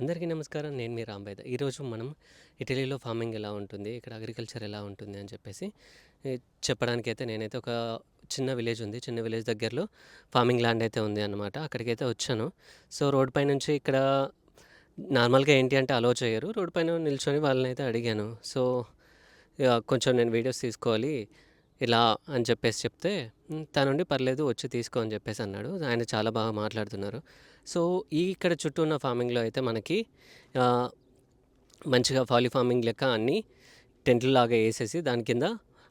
అందరికీ నమస్కారం. నేను మీ రాంబేద. ఈరోజు మనం ఇటలీలో ఫార్మింగ్ ఎలా ఉంటుంది ఇక్కడ అగ్రికల్చర్ ఎలా ఉంటుంది అని చెప్పేసి చెప్పడానికి అయితే నేనైతే ఒక చిన్న విలేజ్ ఉంది. చిన్న విలేజ్ దగ్గరలో ఫార్మింగ్ ల్యాండ్ అయితే ఉంది అనమాట అక్కడికైతే వచ్చాను. సో రోడ్ పై నుంచి ఇక్కడ నార్మల్గా ఏంటి అంటే అలో చేయరు. రోడ్ పైన నిల్చొని వాళ్ళని అయితే అడిగాను. సో కొంచెం నేను వీడియోస్ తీసుకోవాలి. ఇలా అని చెప్పేసి చెప్తే తనుండి పర్లేదు వచ్చి తీసుకో అని చెప్పేసి అన్నాడు. ఆయన చాలా బాగా మాట్లాడుతున్నారు. సో ఈ ఇక్కడ చుట్టూ ఉన్న ఫార్మింగ్లో అయితే మనకి మంచిగా ఫాలీ ఫార్మింగ్ లెక్క అన్నీ టెంట్లు లాగా వేసేసి దాని కింద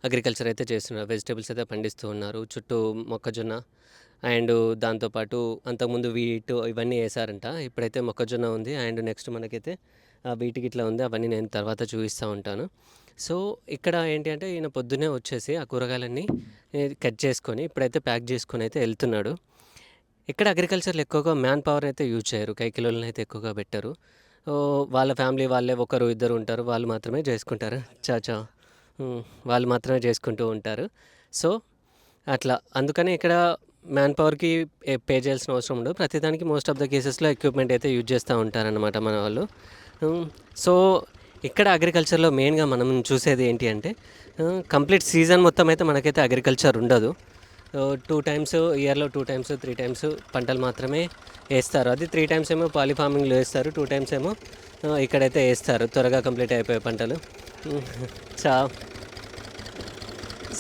అగ్రికల్చర్ అయితే చేస్తున్నారు. వెజిటేబుల్స్ అయితే పండిస్తూ ఉన్నారు. చుట్టూ మొక్కజొన్న అండ్ దాంతోపాటు అంతకుముందు వీటు ఇవన్నీ వేసారంట ఇప్పుడైతే మొక్కజొన్న ఉంది. అండ్ నెక్స్ట్ మనకైతే ఆ, ఇట్లా ఉంది అవన్నీ నేను తర్వాత చూపిస్తూ ఉంటాను. సో ఇక్కడ ఏంటి అంటే ఈయన పొద్దున్నే వచ్చేసి ఆ కూరగాయలన్నీ కట్ చేసుకొని ఇప్పుడైతే ప్యాక్ చేసుకొని అయితే వెళ్తున్నాడు. ఇక్కడ అగ్రికల్చర్లో ఎక్కువగా మ్యాన్ పవర్ అయితే యూజ్ చేయరు కైకిలోలను అయితే ఎక్కువగా పెట్టరు. వాళ్ళ ఫ్యామిలీ వాళ్ళే ఒకరు ఇద్దరు ఉంటారు వాళ్ళు మాత్రమే చేసుకుంటారు. చాచా వాళ్ళు మాత్రమే చేసుకుంటూ ఉంటారు. సో అట్లా. అందుకని ఇక్కడ మ్యాన్ పవర్కి పే చేయాల్సిన అవసరం ఉండదు. ప్రతిదానికి మోస్ట్ ఆఫ్ ద కేసెస్లో ఎక్విప్మెంట్ అయితే యూజ్ చేస్తూ ఉంటారనమాట మన వాళ్ళు. Hmm. సో ఇక్కడ అగ్రికల్చర్లో మెయిన్గా మనం చూసేది ఏంటి అంటే కంప్లీట్ సీజన్ మొత్తం అయితే మనకైతే అగ్రికల్చర్ ఉండదు. టూ టైమ్స్ ఇయర్లో టూ టైమ్స్ త్రీ టైమ్స్ పంటలు మాత్రమే వేస్తారు. అది త్రీ టైమ్స్ ఏమో పాలీ ఫార్మింగ్లో వేస్తారు టూ టైమ్స్ ఏమో ఇక్కడైతే వేస్తారు. త్వరగా కంప్లీట్ అయిపోయే పంటలు. Hmm. చా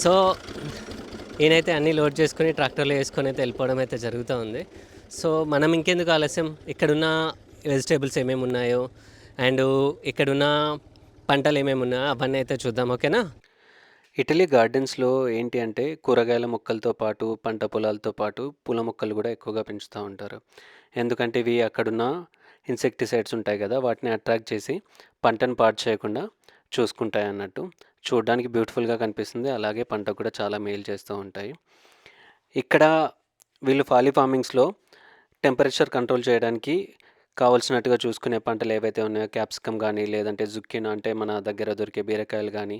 సో ఈయనైతే అన్నీ లోడ్ చేసుకొని ట్రాక్టర్లో వేసుకొని అయితే వెళ్ళిపోవడం అయితే జరుగుతూ ఉంది. సో మనం ఇంకెందుకు ఆలస్యం? ఇక్కడున్న వెజిటేబుల్స్ ఏమేమి ఉన్నాయో అండ్ ఇక్కడున్న పంటలు ఏమేమి ఉన్నాయో అవన్నీ అయితే చూద్దాం ఓకేనా? ఇటలీ గార్డెన్స్లో ఏంటి అంటే కూరగాయల మొక్కలతో పాటు పంట పొలాలతో పాటు పూల మొక్కలు కూడా ఎక్కువగా పెంచుతూ ఉంటారు. ఎందుకంటే ఇవి అక్కడున్న ఇన్సెక్టిసైడ్స్ ఉంటాయి కదా వాటిని అట్రాక్ట్ చేసి పంటను పాడు చేయకుండా చూసుకుంటాయి అన్నట్టు. చూడడానికి బ్యూటిఫుల్గా కనిపిస్తుంది అలాగే పంట కూడా చాలా మేలు చేస్తూ ఉంటాయి. ఇక్కడ వీళ్ళు ఫాలీ ఫార్మింగ్స్లో టెంపరేచర్ కంట్రోల్ చేయడానికి కావాల్సినట్టుగా చూసుకునే పంటలు ఏవైతే ఉన్నాయో క్యాప్సికమ్ కానీ లేదంటే జుక్కిన్ అంటే మన దగ్గర దొరికే బీరకాయలు కానీ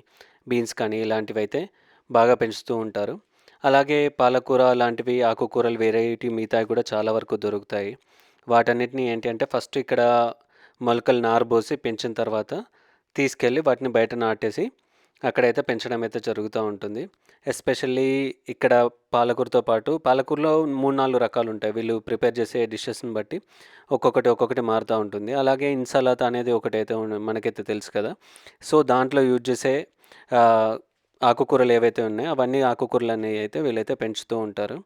బీన్స్ కానీ ఇలాంటివి అయితే బాగా పెంచుతూ ఉంటారు. అలాగే పాలకూర లాంటివి ఆకుకూరలు వెరైటీ మిగతాయి కూడా చాలా వరకు దొరుకుతాయి. వాటన్నిటిని ఏంటి అంటే ఫస్ట్ ఇక్కడ మొలకలు నారబోసి పోసి పెంచిన తర్వాత తీసుకెళ్ళి వాటిని బయట నాటేసి అక్కడైతే పెంచడం అయితే జరుగుతూ ఉంటుంది. ఎస్పెషల్లీ ఇక్కడ పాలకూరతో పాటు పాలకూరలో మూడు నాలుగు రకాలు ఉంటాయి వీళ్ళు ప్రిపేర్ చేసే డిషెస్ని బట్టి ఒక్కొక్కటి ఒక్కొక్కటి మారుతూ ఉంటుంది. అలాగే ఇన్సలాత్ అనేది ఒకటైతే మనకైతే తెలుసు కదా. సో దాంట్లో యూజ్ చేసే ఆకుకూరలు ఏవైతే ఉన్నాయో అవన్నీ ఆకుకూరలు అనేవి అయితే వీళ్ళైతే పెంచుతూ ఉంటారు.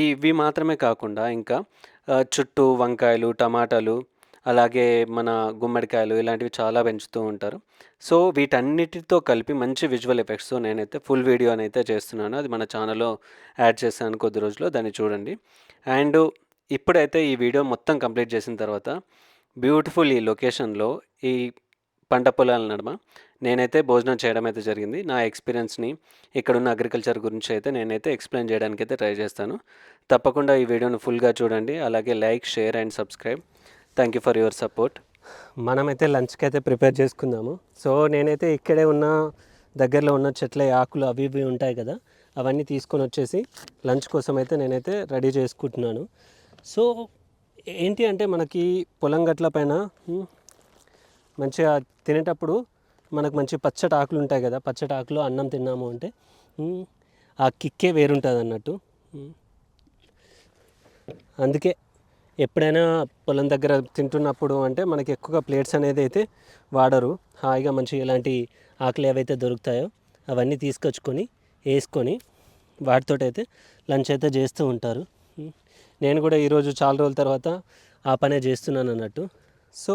ఇవి మాత్రమే కాకుండా ఇంకా చుట్టూ వంకాయలు టమాటాలు అలాగే మన గుమ్మడికాయలు ఇలాంటివి చాలా పెంచుతూ ఉంటారు. సో వీటన్నిటితో కలిపి మంచి విజువల్ ఎఫెక్ట్స్తో నేనైతే ఫుల్ వీడియో అయితే చేస్తున్నాను. అది మన ఛానల్లో యాడ్ చేశాను కొద్ది రోజుల్లో దాన్ని చూడండి. అండ్ ఇప్పుడైతే ఈ వీడియో మొత్తం కంప్లీట్ చేసిన తర్వాత బ్యూటిఫుల్ ఈ లొకేషన్లో ఈ పంట పొలాల నడుమ నేనైతే భోజనం చేయడం అయితే జరిగింది. నా ఎక్స్పీరియన్స్ని ఇక్కడున్న అగ్రికల్చర్ గురించి అయితే నేనైతే ఎక్స్ప్లెయిన్ చేయడానికి అయితే ట్రై చేస్తాను. తప్పకుండా ఈ వీడియోను ఫుల్గా చూడండి. అలాగే like share and subscribe. Thank you for your support మనమైతే లంచ్కి అయితే ప్రిపేర్ చేసుకుందాము. సో నేనైతే ఇక్కడే ఉన్న దగ్గరలో ఉన్న చెట్ల ఆకులు అవి ఇవి ఉంటాయి కదా అవన్నీ తీసుకొని వచ్చేసి లంచ్ కోసం అయితే నేనైతే రెడీ చేసుకుంటున్నాను. సో ఏంటి అంటే మనకి పొలం గట్ల పైన మంచిగా తినేటప్పుడు మనకు మంచి పచ్చటి ఆకులు ఉంటాయి కదా పచ్చటి ఆకులు అన్నం తిన్నాము అంటే ఆ కిక్కే వేరుంటుంది అన్నట్టు అందుకే ఎప్పుడైనా పొలం దగ్గర తింటున్నప్పుడు అంటే మనకి ఎక్కువగా ప్లేట్స్ అనేది అయితే వాడరు. హాయిగా మంచిగా ఇలాంటి ఆకలి ఏవైతే దొరుకుతాయో అవన్నీ తీసుకొచ్చుకొని వేసుకొని వాటితో అయితే లంచ్ అయితే చేస్తూ ఉంటారు. నేను కూడా ఈరోజు చాలా రోజుల తర్వాత ఆ పనే చేస్తున్నాను అన్నట్టు. సో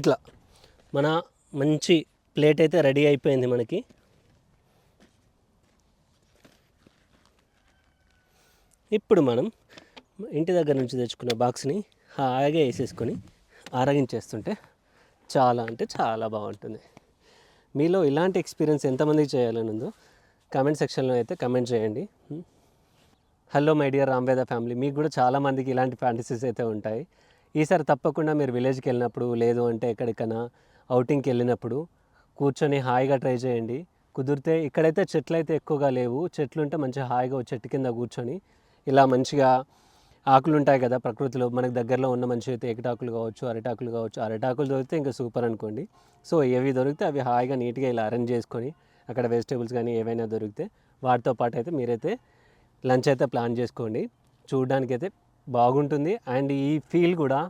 ఇట్లా మన మంచి ప్లేట్ అయితే రెడీ అయిపోయింది మనకి. ఇప్పుడు మనం ఇంటి దగ్గర నుంచి తెచ్చుకున్న బాక్స్ని హాయిగా వేసేసుకొని ఆరగించేస్తుంటే చాలా అంటే చాలా బాగుంటుంది. మీలో ఇలాంటి ఎక్స్పీరియన్స్ ఎంతమందికి చేయాలని ఉందో కామెంట్ సెక్షన్లో అయితే కమెంట్ చేయండి. Hello my dear Ramveda family మీకు కూడా చాలామందికి ఇలాంటి ఫ్యాంటసీస్ అయితే ఉంటాయి. ఈసారి తప్పకుండా మీరు విలేజ్కి వెళ్ళినప్పుడు లేదు అంటే ఎక్కడికైనా అవుటింగ్కి వెళ్ళినప్పుడు కూర్చొని హాయిగా ట్రై చేయండి. కుదిరితే ఇక్కడైతే చెట్లు అయితే ఎక్కువగా లేవు. చెట్లు ఉంటే మంచిగా హాయిగా చెట్టు కింద కూర్చొని ఇలా మంచిగా ఆకులు ఉంటాయి కదా ప్రకృతిలో. మనకు దగ్గరలో ఉన్న మంచి తేకిటాకులు కావచ్చు అరిటాకులు కావచ్చు. అరిటాకులు దొరికితే ఇంకా సూపర్ అనుకోండి. సో ఏవి దొరికితే అవి హాయిగా నీట్గా ఇలా అరేంజ్ చేసుకొని అక్కడ వెజిటేబుల్స్ కానీ ఏవైనా దొరికితే వాటితో పాటు అయితే మీరైతే లంచ్ అయితే ప్లాన్ చేసుకోండి. చూడడానికి అయితే బాగుంటుంది. అండ్ ఈ ఫీల్ కూడా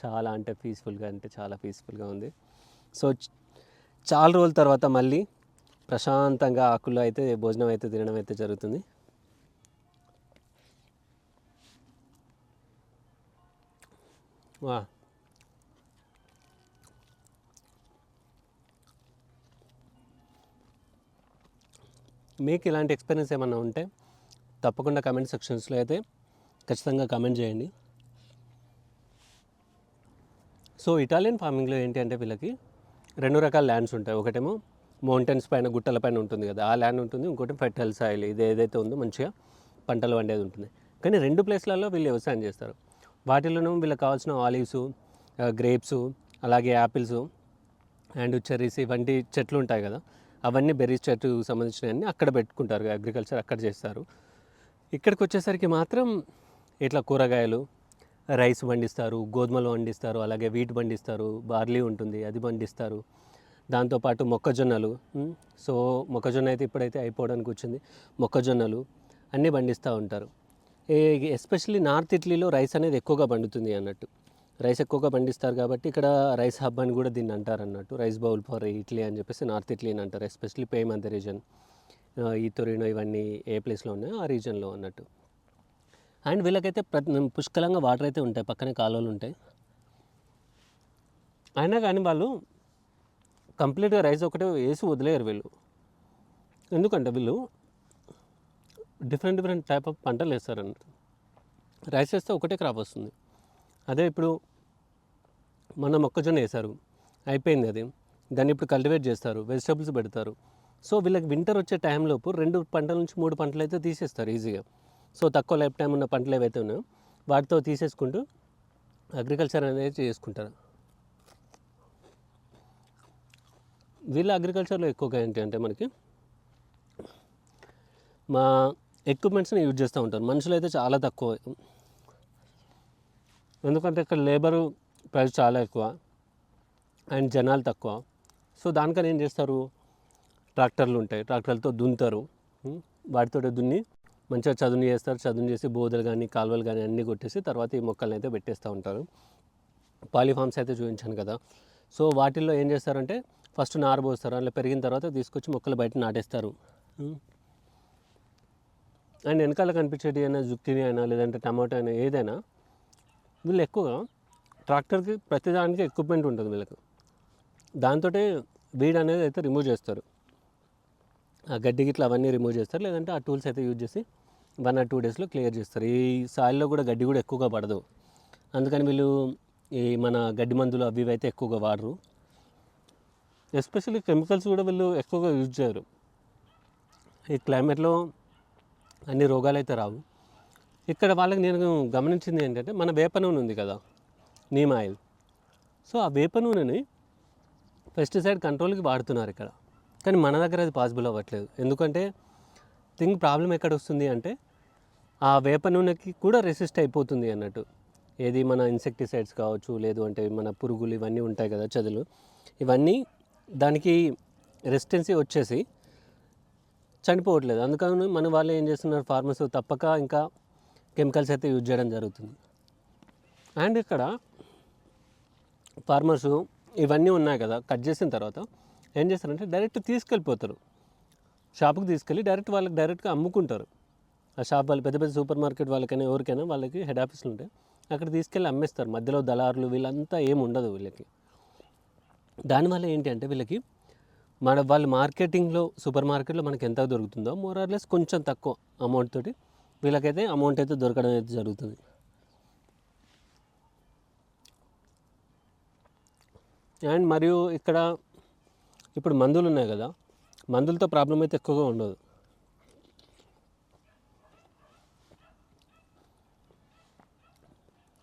చాలా అంటే పీస్ఫుల్గా అంటే చాలా పీస్ఫుల్గా ఉంది. సో చాలా రోజుల తర్వాత మళ్ళీ ప్రశాంతంగా ఆకుల్లో అయితే భోజనం అయితే తినడం అయితే జరుగుతుంది. వా మీకు ఇలాంటి ఎక్స్పీరియన్స్ ఏమన్నా ఉంటే తప్పకుండా కమెంట్ సెక్షన్స్లో అయితే ఖచ్చితంగా కమెంట్ చేయండి. సో ఇటాలియన్ ఫార్మింగ్లో ఏంటి అంటే వీళ్ళకి రెండు రకాల ల్యాండ్స్ ఉంటాయి. ఒకటేమో మౌంటైన్స్ పైన గుట్టల పైన ఉంటుంది కదా. ఆ ల్యాండ్ ఉంటుంది. ఇంకోటి ఫెర్టైల్ సాయిల్ ఇది ఏదైతే ఉందో మంచిగా పంటలు పండేది ఉంటుంది. కానీ రెండు ప్లేస్లలో వీళ్ళు వ్యవసాయం చేస్తారు. వాటిలోనూ వీళ్ళకి కావాల్సిన ఆలివ్స్ గ్రేప్స్ అలాగే యాపిల్స్ అండ్ చెర్రీస్ ఇవంటి చెట్లు ఉంటాయి కదా అవన్నీ బెర్రీస్ చెట్టు సంబంధించినవన్నీ అక్కడ పెట్టుకుంటారు అగ్రికల్చర్ అక్కడ చేస్తారు. ఇక్కడికి వచ్చేసరికి మాత్రం ఇట్లా కూరగాయలు రైస్ పండిస్తారు గోధుమలు పండిస్తారు అలాగే వీట్ పండిస్తారు బార్లీ ఉంటుంది అది పండిస్తారు దాంతోపాటు మొక్కజొన్నలు సో మొక్కజొన్న అయితే ఇప్పుడైతే అయిపోవడానికి వచ్చింది మొక్కజొన్నలు అన్నీ పండిస్తూ ఉంటారు. ఎస్పెషల్లీ నార్త్ ఇటలీలో రైస్ అనేది ఎక్కువగా పండుతుంది అన్నట్టు. రైస్ ఎక్కువగా పండిస్తారు కాబట్టి ఇక్కడ రైస్ హబ్ అని కూడా దీన్ని అంటారు అన్నట్టు రైస్ బౌల్ ఫర్ ఇటలీ అని చెప్పేసి నార్త్ ఇటలీ అని అంటారు ఎస్పెషల్లీ పేమంత రీజన్. ఈ తొరినో ఇవన్నీ ఏ ప్లేస్లో ఉన్నాయో ఆ రీజన్లో అన్నట్టు. అండ్ వీళ్ళకైతే ప్రతి పుష్కలంగా వాటర్ అయితే ఉంటాయి పక్కనే కాలువలు ఉంటాయి. అయినా కానీ వాళ్ళు కంప్లీట్గా రైస్ ఒకటే వేసి వదిలేరు వీళ్ళు. ఎందుకంటే వీళ్ళు డిఫరెంట్ డిఫరెంట్ టైప్ ఆఫ్ పంటలు వేస్తారన్నట్టు రైస్ వేస్తే ఒకటే క్రాప్ వస్తుంది. అదే ఇప్పుడు మన మొక్కజొన్న వేశారు. అయిపోయింది అది. దాన్ని ఇప్పుడు కల్టివేట్ చేస్తారు. వెజిటబుల్స్ పెడతారు. సో వీళ్ళకి వింటర్ వచ్చే టైంలోపు రెండు పంటల నుంచి మూడు పంటలు అయితే తీసేస్తారు ఈజీగా. సో తక్కువ లైఫ్ టైం ఉన్న పంటలు ఏవైతే ఉన్నాయో వాటితో తీసేసుకుంటూ అగ్రికల్చర్ అనేది చేసుకుంటారు. వీళ్ళ అగ్రికల్చర్లో ఎక్కువగా ఏంటి అంటే మనకి మా ఎక్విప్మెంట్స్ని యూజ్ చేస్తూ ఉంటారు. మనుషులు అయితే చాలా తక్కువ. ఎందుకంటే ఇక్కడ లేబరు ప్రైస్ చాలా ఎక్కువ. అండ్ జనాలు తక్కువ. సో దానికని ఏం చేస్తారు? ట్రాక్టర్లు ఉంటాయి. ట్రాక్టర్లతో దున్నుతారు. వాటితో దున్ని మంచిగా చదును చేస్తారు. చదును చేసి బోధలు కానీ కాలువలు కానీ అన్నీ కొట్టేసి తర్వాత ఈ మొక్కల్ని అయితే పెట్టేస్తూ ఉంటారు. పాలిఫామ్స్ అయితే చూపించాను కదా. సో వాటిల్లో ఏం చేస్తారంటే ఫస్ట్ నారు పోస్తారు. అలా పెరిగిన తర్వాత తీసుకొచ్చి మొక్కలు బయట నాటేస్తారు. అండ్ వెనకాల కనిపించేటి అయినా జుక్కిని అయినా లేదంటే టమాటో అయినా ఏదైనా వీళ్ళు ఎక్కువగా ట్రాక్టర్కి ప్రతిదానికి ఎక్విప్మెంట్ ఉంటుంది వీళ్ళకి. దాంతో వీడ్ అనేది అయితే రిమూవ్ చేస్తారు. ఆ గడ్డి గిట్ల అవన్నీ రిమూవ్ చేస్తారు. లేదంటే ఆ టూల్స్ అయితే యూజ్ చేసి వన్ ఆర్ టూ డేస్లో క్లియర్ చేస్తారు. ఈ సాయిల్లో కూడా గడ్డి కూడా ఎక్కువగా పడదు. అందుకని వీళ్ళు ఈ మన గడ్డి మందులు అవి ఇవి అయితే ఎక్కువగా వాడరు. ఎస్పెషల్లీ కెమికల్స్ కూడా వీళ్ళు ఎక్కువగా యూజ్ చేయరు. ఈ క్లైమేట్లో అన్ని రోగాలు అయితే రావు. ఇక్కడ వాళ్ళకి నేను గమనించింది ఏంటంటే మన వేప నూనె ఉంది కదా నీమ్ ఆయిల్. సో ఆ వేప నూనెని పెస్టిసైడ్ కంట్రోల్కి వాడుతున్నారు ఇక్కడ. కానీ మన దగ్గర అది పాసిబుల్ అవ్వట్లేదు. ఎందుకంటే థింగ్ ప్రాబ్లం ఎక్కడ వస్తుంది అంటే ఆ వేప నూనెకి కూడా రెసిస్ట్ అయిపోతుంది అన్నట్టు. ఏది మన ఇన్సెక్టిసైడ్స్ కావచ్చు లేదు అంటే మన పురుగులు ఇవన్నీ ఉంటాయి కదా చదులు. ఇవన్నీ దానికి రెసిస్టెన్సీ వచ్చేసి చనిపోవట్లేదు. అందుకని మన వాళ్ళు ఏం చేస్తున్నారు? ఫార్మర్స్ తప్పక ఇంకా కెమికల్స్ అయితే యూజ్ చేయడం జరుగుతుంది. అండ్ ఇక్కడ ఫార్మర్స్ ఇవన్నీ ఉన్నాయి కదా కట్ చేసిన తర్వాత ఏం చేస్తారంటే డైరెక్ట్ తీసుకెళ్ళిపోతారు. షాప్కి తీసుకెళ్ళి డైరెక్ట్ వాళ్ళకి డైరెక్ట్గా అమ్ముకుంటారు. ఆ షాప్ వాళ్ళు పెద్ద పెద్ద సూపర్ మార్కెట్ వాళ్ళకైనా ఎవరికైనా వాళ్ళకి హెడ్ ఆఫీసులు ఉంటాయి అక్కడ తీసుకెళ్ళి అమ్మేస్తారు. మధ్యలో దళారులు వీళ్ళంతా ఏమి ఉండదు వీళ్ళకి. దానివల్ల ఏంటి అంటే వీళ్ళకి మన వాళ్ళ మార్కెటింగ్లో సూపర్ మార్కెట్లో మనకి ఎంత దొరుకుతుందో మోరార్లెస్ కొంచెం తక్కువ అమౌంట్ తోటి వీళ్ళకైతే అమౌంట్ అయితే దొరకడం అయితే జరుగుతుంది. అండ్ మరియు ఇక్కడ ఇప్పుడు మందులు ఉన్నాయి కదా మందులతో ప్రాబ్లం అయితే ఎక్కువగా ఉండదు.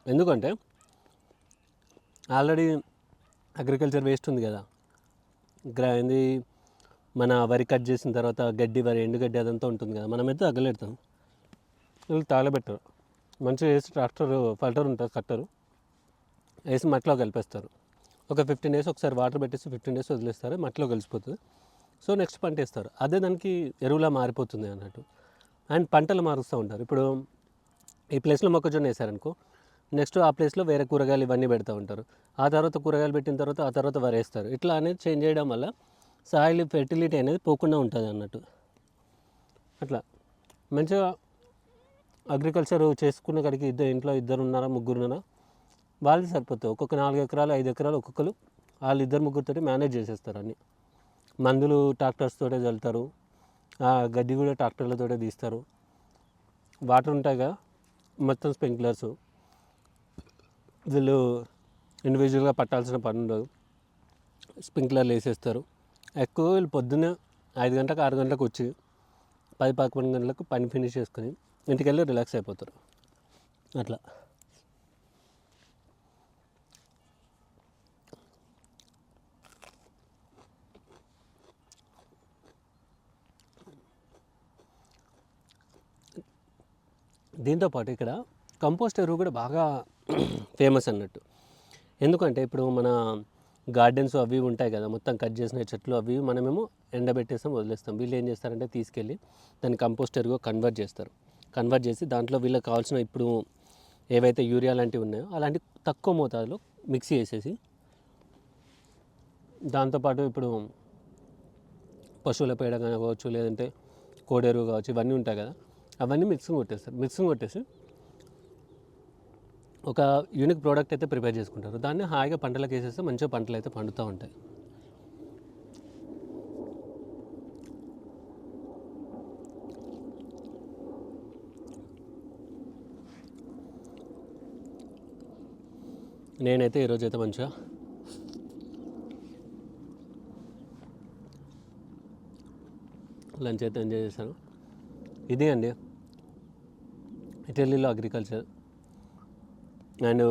ఎందుకంటే ఆల్రెడీ అగ్రికల్చర్ వేస్ట్ ఉంది కదా ఏంది మన వరి కట్ చేసిన తర్వాత గడ్డి వరి ఎండుగడ్డి అదంతా ఉంటుంది కదా మనమైతే తగలెడతాం. వీళ్ళు తగలబెట్టరు మంచిగా వేసి ట్రాక్టర్ ఫల్టర్ ఉంటుంది కట్టరు. వేసి మట్టిలో కలిపేస్తారు. ఒక ఫిఫ్టీన్ డేస్ ఒకసారి వాటర్ పెట్టేసి ఫిఫ్టీన్ డేస్ వదిలేస్తారు మట్టిలో కలిసిపోతుంది. సో నెక్స్ట్ పంట వేస్తారు. అదే దానికి ఎరువులా మారిపోతుంది అన్నట్టు. అండ్ పంటలు మారుస్తూ ఉంటారు. ఇప్పుడు ఈ ప్లేస్లో మొక్కజొన్న వేసారనుకో నెక్స్ట్ ఆ ప్లేస్లో వేరే కూరగాయలు ఇవన్నీ పెడతా ఉంటారు. ఆ తర్వాత కూరగాయలు పెట్టిన తర్వాత ఆ తర్వాత వరేస్తారు. ఇట్లా అనేది చేంజ్ చేయడం వల్ల సాయిల్ ఫెర్టిలిటీ అనేది పోకుండా ఉంటుంది అన్నట్టు. అట్లా. మంచిగా అగ్రికల్చర్ చేసుకున్న కాడికి ఇద్దరు ఇంట్లో ఇద్దరు ఉన్నారా ముగ్గురు ఉన్నారా? వాళ్ళు సరిపోతారు ఒక్కొక్క నాలుగు ఎకరాలు ఐదు ఎకరాలు ఒక్కొక్కరు. వాళ్ళు ఇద్దరు ముగ్గురితో మేనేజ్ చేసేస్తారు అన్ని. మందులు ట్రాక్టర్స్తోటే చల్లుతారు. ఆ గడ్డి కూడా ట్రాక్టర్లతోటే తీస్తారు. వాటర్ ఉంటాయిగా మొత్తం స్ప్రింక్లర్స్ వీళ్ళు ఇండివిజువల్గా పట్టాల్సిన పని ఉండదు. స్ప్రింక్లర్లు వేసేస్తారు. ఎక్కువ వీళ్ళు పొద్దున్న ఐదు గంటలకు ఆరు గంటలకు వచ్చి పది పదకొండు గంటలకు పని ఫినిష్ చేసుకొని ఇంటికి వెళ్ళి రిలాక్స్ అయిపోతారు. అట్లా. దీంతోపాటు ఇక్కడ కంపోస్ట్ ఎరువు కూడా బాగా ఫేమస్ అన్నట్టు. ఎందుకంటే ఇప్పుడు మన గార్డెన్స్ అవి ఉంటాయి కదా మొత్తం కట్ చేసిన చెట్లు అవి మనమేమో ఎండబెట్టేస్తాం వదిలేస్తాం. వీళ్ళు ఏం చేస్తారంటే తీసుకెళ్ళి దాన్ని కంపోస్ట్ ఎరువు కన్వర్ట్ చేస్తారు. కన్వర్ట్ చేసి దాంట్లో వీళ్ళకి కావాల్సిన ఇప్పుడు ఏవైతే యూరియా లాంటివి ఉన్నాయో అలాంటి తక్కువ మోతాదులో మిక్సీ చేసేసి దాంతోపాటు ఇప్పుడు పశువుల పేడ కావచ్చు లేదంటే కోడెరువు కావచ్చు ఇవన్నీ ఉంటాయి కదా అవన్నీ మిక్సింగ్ కొట్టేస్తారు. మిక్సింగ్ కొట్టేసి ఒక యూనిక్ ప్రోడక్ట్ అయితే ప్రిపేర్ చేసుకుంటారు. దాన్ని హాయిగా పంటలకు వేసేస్తే మంచిగా పంటలు అయితే పండుతూ ఉంటాయి. నేనైతే ఈరోజు అయితే మంచిగా లంచ్ అయితే ఎంజాయ్ చేశాను. ఇది అండి. ఇటలీలో అగ్రికల్చర్ అండ్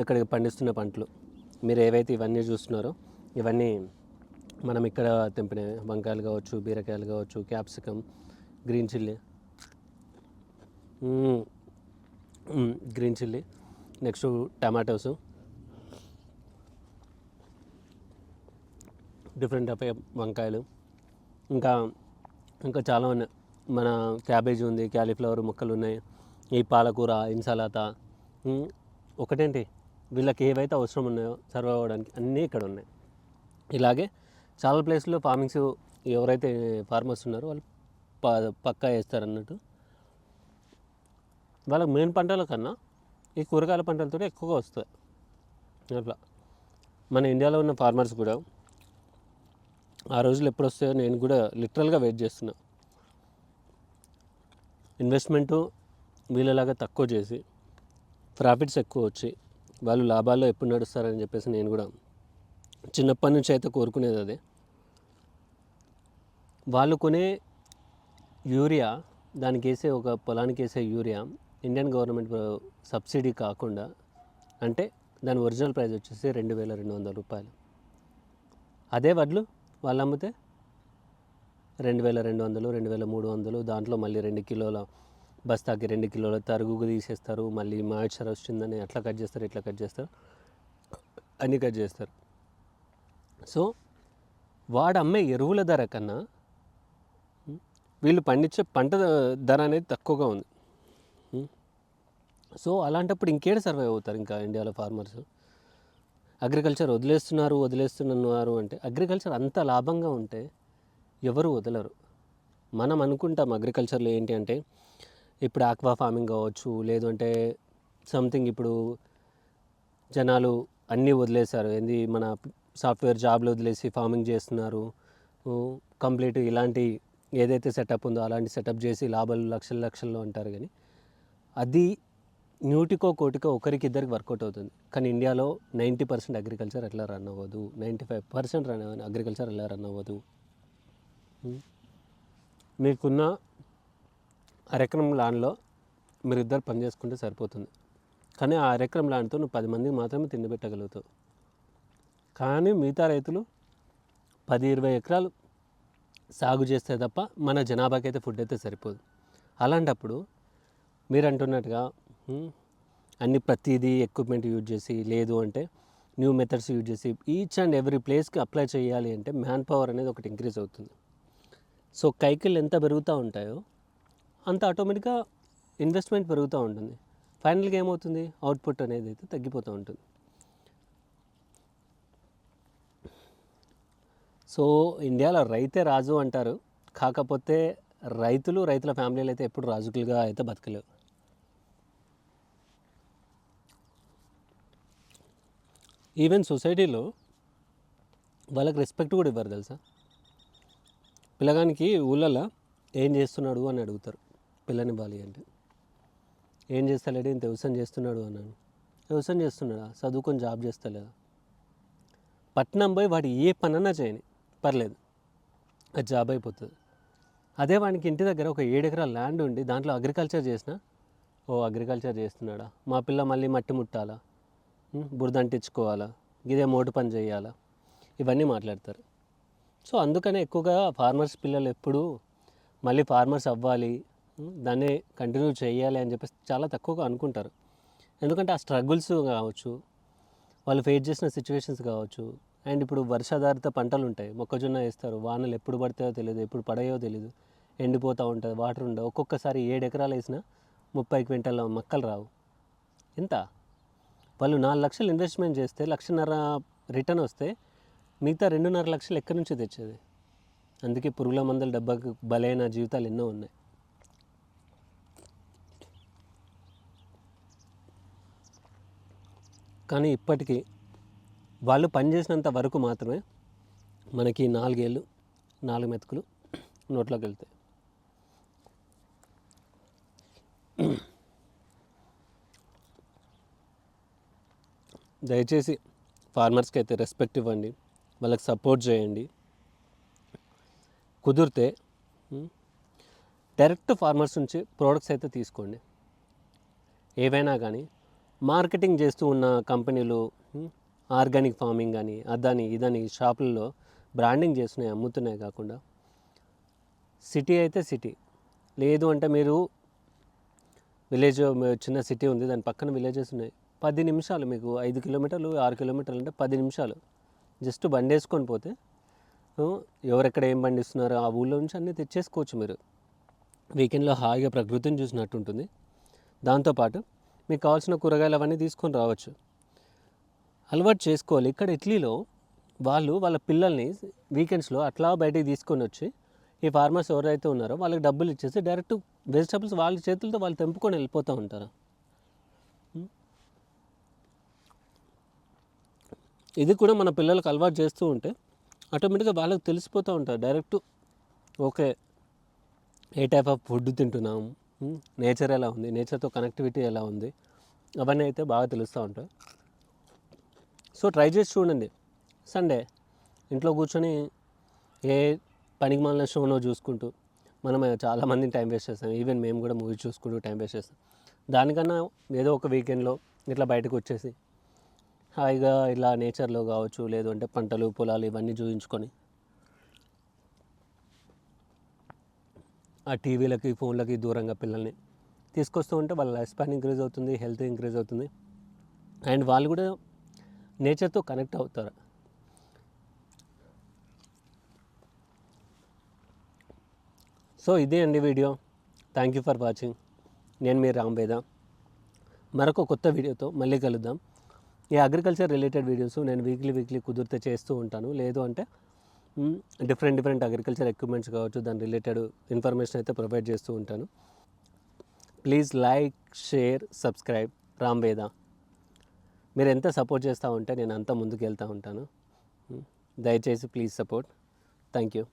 ఇక్కడ పండిస్తున్న పంటలు. మీరు ఏవైతే ఇవన్నీ చూస్తున్నారో ఇవన్నీ మనం ఇక్కడ తెంపిన వంకాయలు కావచ్చు బీరకాయలు కావచ్చు capsicum green chilli. Green chilli. Next tomatoes. Different type వంకాయలు. ఇంకా ఇంకా చాలా ఉన్నాయి. మన క్యాబేజీ ఉంది క్యాలీఫ్లవర్ మొక్కలు ఉన్నాయి. ఈ పాలకూర ఇన్సలాత. ఒకటేంటి? వీళ్ళకి ఏవైతే అవసరం ఉన్నాయో సర్వ్ అవ్వడానికి అన్నీ ఇక్కడ ఉన్నాయి. ఇలాగే చాలా ప్లేస్లో ఫార్మింగ్స్ ఎవరైతే ఫార్మర్స్ ఉన్నారో వాళ్ళు ప పక్కా వేస్తారు అన్నట్టు వాళ్ళకి మెయిన్ పంటల కన్నా ఈ కూరగాయల పంటలతో ఎక్కువగా వస్తాయి. అట్లా. మన ఇండియాలో ఉన్న ఫార్మర్స్ కూడా ఆ రోజులు ఎప్పుడు వస్తాయో నేను కూడా లిటరల్గా వెయిట్ చేస్తున్నా. ఇన్వెస్ట్మెంటు వీళ్ళలాగా తక్కువ చేసి ప్రాఫిట్స్ ఎక్కువ వచ్చి వాళ్ళు లాభాల్లో ఎప్పుడు నడుస్తారని చెప్పేసి నేను కూడా చిన్నప్పటి నుంచి అయితే కోరుకునేది అదే. వాళ్ళు కొనే యూరియా దానికి వేసే ఒక పొలానికి వేసే యూరియా ఇండియన్ గవర్నమెంట్ సబ్సిడీ కాకుండా అంటే దాని ఒరిజినల్ ప్రైస్ వచ్చేసి రెండు వేల రెండు వందల రూపాయలు. అదే వడ్లు వాళ్ళు అమ్మితే రెండు వేల రెండు వందలు రెండు వేల మూడు వందలు దాంట్లో మళ్ళీ రెండు కిలోల బస్తాకి రెండు కిలోల తరుగుకు తీసేస్తారు మళ్ళీ మాయిశ్చర్ వచ్చిందని అట్లా కట్ చేస్తారు ఇట్లా కట్ చేస్తారు అన్నీ కట్ చేస్తారు. సో వాడు అమ్మే ఎరువుల ధర కన్నా వీళ్ళు పండించే పంట ధర అనేది తక్కువగా ఉంది. సో అలాంటప్పుడు ఇంకేడ సర్వైవ్ అవుతారు ఇంకా ఇండియాలో ఫార్మర్స్? అగ్రికల్చర్ వదిలేస్తున్నారు వదిలేస్తున్నారు అంటే అగ్రికల్చర్ అంత లాభంగా ఉంటే ఎవరు వదలరు. మనం అనుకుంటాం అగ్రికల్చర్లో ఏంటి అంటే ఇప్పుడు ఆక్వా ఫార్మింగ్ కావచ్చు లేదు అంటే సంథింగ్ ఇప్పుడు జనాలు అన్నీ వదిలేశారు. ఏంది మన సాఫ్ట్వేర్ జాబ్లు వదిలేసి ఫార్మింగ్ చేస్తున్నారు. కంప్లీట్ ఇలాంటి ఏదైతే సెటప్ ఉందో అలాంటి సెటప్ చేసి లాభాలు లక్షల లక్షల్లో అంటారు కానీ అది నూటికో కోటికో ఒకరికి ఇద్దరికి వర్కౌట్ అవుతుంది. కానీ ఇండియాలో నైంటీ పర్సెంట్ అగ్రికల్చర్ ఎట్లా రన్ అవ్వదు? Ninety five percent run agriculture ఎలా రన్ అవ్వదు? మీకున్న అరెకరం ల్యాండ్లో మీరు ఇద్దరు పని చేసుకుంటే సరిపోతుంది. కానీ ఆ అరెకరం ల్యాండ్తో నువ్వు పది మందికి మాత్రమే తిండి పెట్టగలుగుతావు. కానీ మిగతా రైతులు పది ఇరవై ఎకరాలు సాగు చేస్తే తప్ప మన జనాభాకి అయితే ఫుడ్ అయితే సరిపోదు. అలాంటప్పుడు మీరు అంటున్నట్టుగా అన్ని ప్రతిదీ ఎక్విప్మెంట్ యూజ్ చేసి లేదు అంటే న్యూ మెథడ్స్ యూజ్ చేసి ఈచ్ అండ్ ఎవ్రీ ప్లేస్కి అప్లై చేయాలి అంటే మ్యాన్ పవర్ అనేది ఒకటి ఇంక్రీజ్ అవుతుంది. సో కైకిల్ ఎంత పెరుగుతూ ఉంటాయో అంత ఆటోమేటిక్గా ఇన్వెస్ట్మెంట్ పెరుగుతూ ఉంటుంది. ఫైనల్గా ఏమవుతుంది? అవుట్పుట్ అనేది అయితే తగ్గిపోతూ ఉంటుంది. సో ఇండియాలో రైతే రాజు అంటారు. కాకపోతే రైతులు రైతుల ఫ్యామిలీలు అయితే ఎప్పుడు రాజుకులుగా అయితే బతకలేవు. ఈవెన్ సొసైటీలో వాళ్ళకి రెస్పెక్ట్ కూడా ఇవ్వరు తెలుసా? పిల్లగానికి ఊళ్ళల్లో ఏం చేస్తున్నాడు అని అడుగుతారు. పిల్లని బాలి అంటే. ఏం చేస్తాలేడు ఇంత వ్యవసాయం చేస్తున్నాడు అన్నాను వ్యవసాయం చేస్తున్నాడా? చదువుకొని జాబ్ చేస్తలేదా? పట్నం పోయి వాడు ఏ పనన్నా చేయని. పర్లేదు. అది జాబ్ అయిపోతుంది. అదే వానికి ఇంటి దగ్గర ఒక ఏడు ఎకరాల ల్యాండ్ ఉండి దాంట్లో అగ్రికల్చర్ చేసిన ఓ అగ్రికల్చర్ చేస్తున్నాడా? మా పిల్ల మళ్ళీ మట్టి ముట్టాలా? బురద అంటించుకోవాలా? ఇదే మోటు పని చేయాలా? ఇవన్నీ మాట్లాడతారు. సో అందుకనే ఎక్కువగా ఫార్మర్స్ పిల్లలు ఎప్పుడు మళ్ళీ ఫార్మర్స్ అవ్వాలి దాన్ని కంటిన్యూ చేయాలి అని చెప్పేసి చాలా తక్కువగా అనుకుంటారు. ఎందుకంటే ఆ స్ట్రగుల్స్ కావచ్చు వాళ్ళు ఫేస్ చేసిన సిచ్యువేషన్స్ కావచ్చు అండ్ ఇప్పుడు వర్షాధారిత పంటలు ఉంటాయి. మొక్కజొన్న వేస్తారు వానలు ఎప్పుడు పడతాయో తెలియదు ఎప్పుడు పడయో తెలియదు ఎండిపోతూ ఉంటుంది వాటర్ ఉండవు. ఒక్కొక్కసారి ఏడు ఎకరాలు వేసినా ముప్పై క్వింటాల మొక్కలు రావు. ఎంత వాళ్ళు నాలుగు లక్షలు ఇన్వెస్ట్మెంట్ చేస్తే లక్షన్నర రిటర్న్ వస్తే మిగతా రెండున్నర లక్షలు ఎక్కడి నుంచి తెచ్చేది? అందుకే పురుగుల మందుల డబ్బాకి బలైన జీవితాలు ఎన్నో ఉన్నాయి. కానీ ఇప్పటికీ వాళ్ళు పనిచేసినంత వరకు మాత్రమే మనకి నాలుగేళ్ళు నాలుగు మెతుకులు నోట్లోకి వెళ్తాయి. దయచేసి ఫార్మర్స్కి అయితే రెస్పెక్ట్ ఇవ్వండి. వాళ్ళకి సపోర్ట్ చేయండి. కుదిరితే డైరెక్ట్ ఫార్మర్స్ నుంచి ప్రోడక్ట్స్ అయితే తీసుకోండి. ఏవైనా కానీ మార్కెటింగ్ చేస్తూ ఉన్న కంపెనీలు ఆర్గానిక్ ఫార్మింగ్ కానీ అదని ఇదని షాపుల్లో బ్రాండింగ్ చేస్తున్నాయి అమ్ముతున్నాయి కాకుండా. సిటీ అయితే సిటీ. లేదు అంటే మీరు విలేజ్ చిన్న సిటీ ఉంది దాని పక్కన విలేజెస్ ఉన్నాయి. పది నిమిషాలు మీకు ఐదు కిలోమీటర్లు ఆరు కిలోమీటర్లు అంటే పది నిమిషాలు. జస్ట్ బండి వేసుకొని పోతే ఎవరెక్కడ ఏం పండిస్తున్నారో ఆ ఊళ్ళో నుంచి అన్నీ తెచ్చేసుకోవచ్చు మీరు. వీకెండ్లో హాయిగా ప్రకృతిని చూసినట్టు ఉంటుంది దాంతోపాటు మీకు కావాల్సిన కూరగాయలు అవన్నీ తీసుకొని రావచ్చు. అలవాటు చేసుకోవాలి. ఇక్కడ ఇడ్లీలో వాళ్ళు వాళ్ళ పిల్లల్ని వీకెండ్స్లో అట్లా బయటికి తీసుకొని వచ్చి ఈ ఫార్మర్స్ ఎవరైతే ఉన్నారో వాళ్ళకి డబ్బులు ఇచ్చేసి డైరెక్ట్ వెజిటబుల్స్ వాళ్ళ చేతులతో వాళ్ళు తెంపుకొని వెళ్ళిపోతూ ఉంటారు. ఇది కూడా మన పిల్లలకు అలవాటు చేస్తూ ఉంటే ఆటోమేటిక్గా వాళ్ళకి తెలిసిపోతూ ఉంటారు. డైరెక్ట్ ఓకే ఏ టైప్ ఆఫ్ ఫుడ్ తింటున్నాం? నేచర్ ఎలా ఉంది? నేచర్తో కనెక్టివిటీ ఎలా ఉంది? అవన్నీ అయితే బాగా తెలుస్తూ ఉంటాయి. సో ట్రై చేసి చూడండి. సండే ఇంట్లో కూర్చొని ఏ పనికి మన షోనో చూసుకుంటూ మనం చాలామంది టైం వేస్ట్ చేస్తాం. ఈవెన్ మేము కూడా మూవీ చూసుకుంటూ టైం వేస్ట్ చేస్తాం. దానికన్నా ఏదో ఒక వీకెండ్లో ఇట్లా బయటకు వచ్చేసి హాయిగా ఇలా నేచర్లో కావచ్చు లేదు అంటే పంటలు పొలాలు ఇవన్నీ చూపించుకొని ఆ టీవీలకి ఫోన్లకి దూరంగా పిల్లల్ని తీసుకొస్తూ ఉంటే వాళ్ళ లైఫ్ స్పాన్ ఇంక్రీజ్ అవుతుంది హెల్త్ ఇంక్రీజ్ అవుతుంది. అండ్ వాళ్ళు కూడా నేచర్తో కనెక్ట్ అవుతారు. సో ఇదే అండి video. Thank you for watching నేను మీ రాంబేద మరొక కొత్త వీడియోతో మళ్ళీ కలుద్దాం. ఈ అగ్రికల్చర్ రిలేటెడ్ వీడియోస్ నేను వీక్లీ వీక్లీ కుదిరితే చేస్తూ ఉంటాను. లేదు అంటే డిఫరెంట్ డిఫరెంట్ అగ్రికల్చర్ ఎక్విప్మెంట్స్ కావచ్చు దాని రిలేటెడ్ ఇన్ఫర్మేషన్ అయితే ప్రొవైడ్ చేస్తూ ఉంటాను. Please like share subscribe Ramveda మీరు ఎంత సపోర్ట్ చేస్తూ ఉంటే నేను అంత ముందుకు వెళ్తూ ఉంటాను. Hmm. దయచేసి ప్లీజ్ సపోర్ట్ థ్యాంక్ యూ